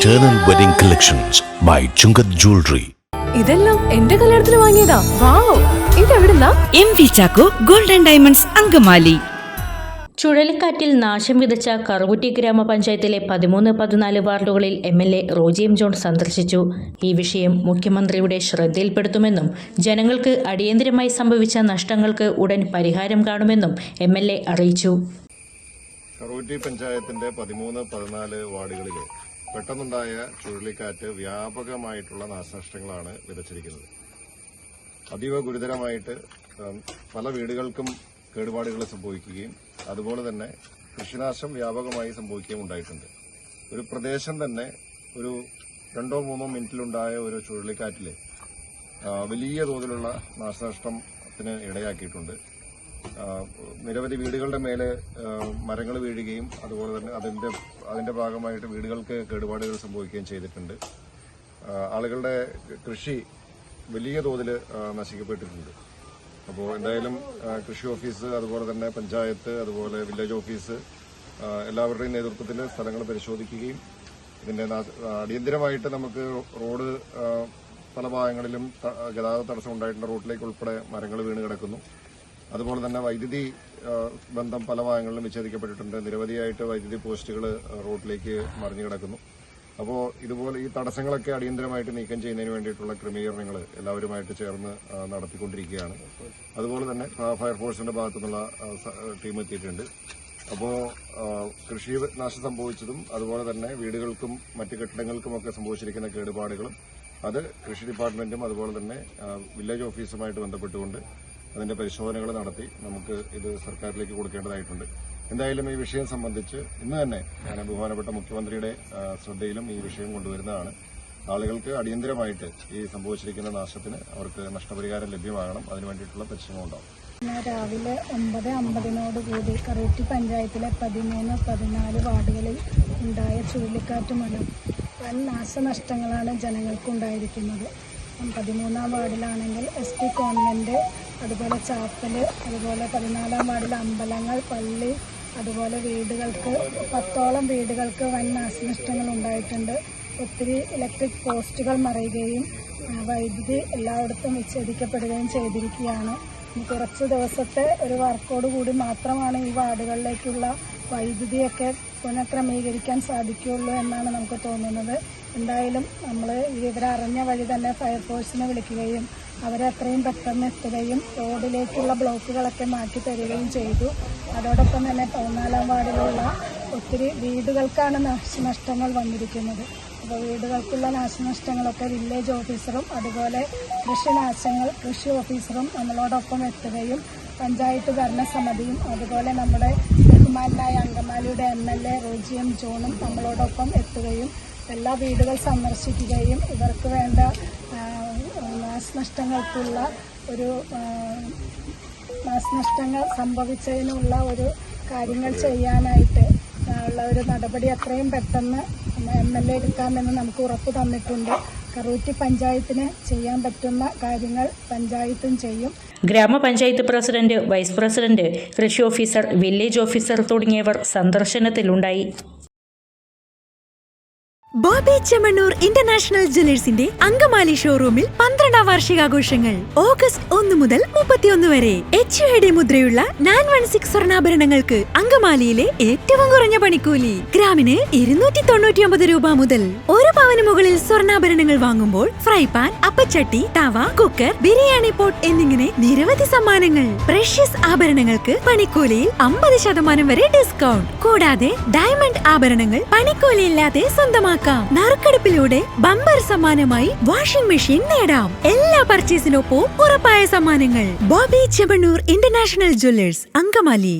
Eternal Wedding Collections by Chungath Jewelry. ഇതെല്ലാം എന്റെ കല്യാണത്തിന് വാങ്ങിയതാ. Wow ഇതെവിടുന്നാ? M V Chacko golden diamonds Angamaly. ചുഴലിക്കാറ്റിൽ നാശം വിതച്ച കറുകുറ്റി ഗ്രാമപഞ്ചായത്തിലെ പതിമൂന്ന് പതിനാല് വാർഡുകളിൽ M L A Roji M John സന്ദർശിച്ചു. ഈ വിഷയം മുഖ്യമന്ത്രിയുടെ ശ്രദ്ധയിൽപ്പെടുത്തുമെന്നും ജനങ്ങൾക്ക് അടിയന്തരമായി സംഭവിച്ച നഷ്ടങ്ങൾക്ക് ഉടൻ പരിഹാരം കാണുമെന്നും എം എൽ എ അറിയിച്ചു. കറുകുറ്റി പഞ്ചായത്തിന്റെ പതിമൂന്ന് പതിനാല് വാർഡുകളിൽ പെട്ടെന്നുണ്ടായ ചുഴലിക്കാറ്റ് വ്യാപകമായിട്ടുള്ള നാശനഷ്ടങ്ങളാണ് വിതച്ചിരിക്കുന്നത്. അതീവ ഗുരുതരമായിട്ട് പല വീടുകൾക്കും കേടുപാടുകൾ സംഭവിക്കുകയും അതുപോലെ തന്നെ കൃഷിനാശം വ്യാപകമായി സംഭവിക്കുകയും ഉണ്ടായിട്ടുണ്ട്. ഒരു പ്രദേശം തന്നെ ഒരു രണ്ടോ മൂന്നോ മിനിറ്റിലുണ്ടായ ഒരു ചുഴലിക്കാറ്റിൽ വലിയ തോതിലുള്ള നാശനഷ്ടത്തിന് ഇടയാക്കിയിട്ടുണ്ട്. നിരവധി വീടുകളുടെ മേലെ മരങ്ങൾ വീഴുകയും അതുപോലെ തന്നെ അതിന്റെ അതിന്റെ ഭാഗമായിട്ട് വീടുകൾക്ക് കേടുപാടുകൾ സംഭവിക്കുകയും ചെയ്തിട്ടുണ്ട്. ആളുകളുടെ കൃഷി വലിയ തോതിൽ നശിക്കപ്പെട്ടിട്ടുണ്ട്. അപ്പോൾ എന്തായാലും കൃഷി ഓഫീസ് അതുപോലെ തന്നെ പഞ്ചായത്ത് അതുപോലെ വില്ലേജ് ഓഫീസ് എല്ലാവരുടെയും നേതൃത്വത്തിൽ സ്ഥലങ്ങൾ പരിശോധിക്കുകയും ഇതിന്റെ അടിയന്തിരമായിട്ട് നമുക്ക് റോഡ് പല ഭാഗങ്ങളിലും ഗതാഗത തടസ്സം ഉണ്ടായിട്ടുണ്ട് റോഡിലേക്ക് ഉൾപ്പെടെ മരങ്ങൾ വീണ് കിടക്കുന്നു. അതുപോലെ തന്നെ വൈദ്യുതി ബന്ധം പല ഭാഗങ്ങളിലും വിച്ഛേദിക്കപ്പെട്ടിട്ടുണ്ട്. നിരവധിയായിട്ട് വൈദ്യുതി പോസ്റ്റുകൾ റോഡിലേക്ക് മറിഞ്ഞു കിടക്കുന്നു. അപ്പോൾ ഇതുപോലെ ഈ തടസ്സങ്ങളൊക്കെ അടിയന്തരമായിട്ട് നീക്കം ചെയ്യുന്നതിന് വേണ്ടിയിട്ടുള്ള ക്രമീകരണങ്ങൾ എല്ലാവരുമായിട്ട് ചേർന്ന് നടത്തിക്കൊണ്ടിരിക്കുകയാണ്. അതുപോലെ തന്നെ ഫയർഫോഴ്സിന്റെ ഭാഗത്തു നിന്നുള്ള ആ, സ- ടീം എത്തിയിട്ടുണ്ട്. അപ്പോൾ കൃഷി നാശം സംഭവിച്ചതും അതുപോലെ തന്നെ വീടുകൾക്കും മറ്റ് കെട്ടിടങ്ങൾക്കുമൊക്കെ സംഭവിച്ചിരിക്കുന്ന കേടുപാടുകളും അത് കൃഷി ഡിപ്പാർട്ട്മെന്റും അതുപോലെ തന്നെ വില്ലേജ് ഓഫീസുമായിട്ട് ബന്ധപ്പെട്ടുകൊണ്ട് അതിന്റെ പരിശോധനകൾ നടത്തി നമുക്ക് ഇത് സർക്കാരിലേക്ക് കൊടുക്കേണ്ടതായിട്ടുണ്ട്. എന്തായാലും ഈ വിഷയം സംബന്ധിച്ച് ഇന്ന് തന്നെ ഞാൻ ബഹുമാനപ്പെട്ട മുഖ്യമന്ത്രിയുടെ ശ്രദ്ധയിലും ഈ വിഷയം കൊണ്ടുവരുന്നതാണ്. ആളുകൾക്ക് അടിയന്തരമായിട്ട് ഈ സംഭവിച്ചിരിക്കുന്ന നാശത്തിന് അവർക്ക് നഷ്ടപരിഹാരം ലഭ്യമാകണം. അതിനു വേണ്ടിയിട്ടുള്ള പരിശ്രമം ഉണ്ടാവും. രാവിലെ ഒമ്പത് അമ്പതിനോട് കൂടി കറൂറ്റി പഞ്ചായത്തിലെ പതിമൂന്ന് പതിനാല് വാർഡുകളിൽ ഉണ്ടായ ചുഴലിക്കാറ്റ് മൂലം വൻ നാശനഷ്ടങ്ങളാണ് ജനങ്ങൾക്കുണ്ടായിരിക്കുന്നത്. പതിമൂന്നാം വാർഡിലാണെങ്കിൽ എസ് പി കോൺവെന്റ് അതുപോലെ ചാപ്പൽ അതുപോലെ പതിനാലാം വാർഡിൽ അമ്പലങ്ങൾ പള്ളി അതുപോലെ വീടുകൾക്ക് പത്തോളം വീടുകൾക്ക് വൻ നാശനഷ്ടങ്ങൾ ഉണ്ടായിട്ടുണ്ട്. ഒത്തിരി ഇലക്ട്രിക് പോസ്റ്റുകൾ മറയുകയും വൈദ്യുതി എല്ലായിടത്തും വിച്ഛേദിക്കപ്പെടുകയും ചെയ്തിരിക്കുകയാണ്. കുറച്ച് ദിവസത്തെ ഒരു വർക്കോട് കൂടി മാത്രമാണ് ഈ വാർഡുകളിലേക്കുള്ള വൈദ്യുതിയൊക്കെ പുനഃക്രമീകരിക്കാൻ സാധിക്കുകയുള്ളൂ എന്നാണ് നമുക്ക് തോന്നുന്നത്. എന്തായാലും നമ്മൾ ഇവരറിഞ്ഞ വഴി തന്നെ ഫയർഫോഴ്സിനെ വിളിക്കുകയും അവരെ അത്രയും പെട്ടെന്ന് എത്തുകയും റോഡിലേക്കുള്ള ബ്ലോക്കുകളൊക്കെ മാറ്റി തരികയും ചെയ്തു. അതോടൊപ്പം തന്നെ പതിനാലാം വാർഡിലുള്ള ഒത്തിരി വീടുകൾക്കാണ് നാശനഷ്ടങ്ങൾ വന്നിരിക്കുന്നത്. അപ്പോൾ വീടുകൾക്കുള്ള നാശനഷ്ടങ്ങളൊക്കെ വില്ലേജ് ഓഫീസറും അതുപോലെ കൃഷിനാശങ്ങൾ കൃഷി ഓഫീസറും നമ്മളോടൊപ്പം എത്തുകയും പഞ്ചായത്ത് ഭരണസമിതിയും അതുപോലെ നമ്മുടെ ബഹുമാനായ അങ്കമാലിയുടെ M L A Roji M ജോണും നമ്മളോടൊപ്പം എത്തുകയും എല്ലാ വീടുകൾ സന്ദർശിക്കുകയും ഇവർക്ക് വേണ്ട നാശനഷ്ടങ്ങൾക്കുള്ള ഒരു നാശനഷ്ടങ്ങൾ സംഭവിച്ചതിനുള്ള ഒരു കാര്യങ്ങൾ ചെയ്യാനായിട്ട് ഉള്ള ഒരു നടപടി അത്രയും പെട്ടെന്ന് എം എൽ എ എടുക്കാമെന്ന് നമുക്ക് ഉറപ്പ് തന്നിട്ടുണ്ട്. കറൂറ്റി പഞ്ചായത്തിന് ചെയ്യാൻ പറ്റുന്ന കാര്യങ്ങൾ പഞ്ചായത്തും ചെയ്യും. ഗ്രാമപഞ്ചായത്ത് പ്രസിഡന്റ് വൈസ് പ്രസിഡന്റ് കൃഷി ഓഫീസർ വില്ലേജ് ഓഫീസർ തുടങ്ങിയവർ സന്ദർശനത്തിലുണ്ടായി. ബോബി ചെമ്മണ്ണൂർ ഇന്റർനാഷണൽ ജ്വല്ലേഴ്സിന്റെ അങ്കമാലി ഷോറൂമിൽ പന്ത്രണ്ടാം വാർഷികാഘോഷങ്ങൾ. ഓഗസ്റ്റ് ഒന്ന് മുതൽ മുപ്പത്തിയൊന്ന് വരെ. എച്ച് മുദ്രയുള്ള നയൻ വൺ സിക്സ് സ്വർണാഭരണങ്ങൾക്ക് അങ്കമാലിയിലെ ഏറ്റവും കുറഞ്ഞ പണിക്കൂലി. ഗ്രാമിന് ഇരുന്നൂറ്റി തൊണ്ണൂറ്റി ഒമ്പത് രൂപ മുതൽ ഒരു പവന് മുകളിൽ സ്വർണാഭരണങ്ങൾ വാങ്ങുമ്പോൾ ഫ്രൈ പാൻ അപ്പച്ചട്ടി തവ കുക്കർ ബിരിയാണി പോട്ട് എന്നിങ്ങനെ നിരവധി സമ്മാനങ്ങൾ. പ്രഷ്യസ് ആഭരണങ്ങൾക്ക് പണിക്കൂലിയിൽ അമ്പത് ശതമാനം വരെ ഡിസ്കൗണ്ട് കൂടാതെ ഡയമണ്ട് ആഭരണങ്ങൾ പണിക്കൂലിയില്ലാതെ സ്വന്തമാക്കാം. നറുക്കെടുപ്പിലൂടെ ബമ്പർ സമ്മാനമായി വാഷിംഗ് മെഷീൻ നേടാം. എല്ലാ പർച്ചേസിനൊപ്പവും ഉറപ്പായ സമ്മാനങ്ങൾ. Bobby Chemmanur international jewellers Angamaly.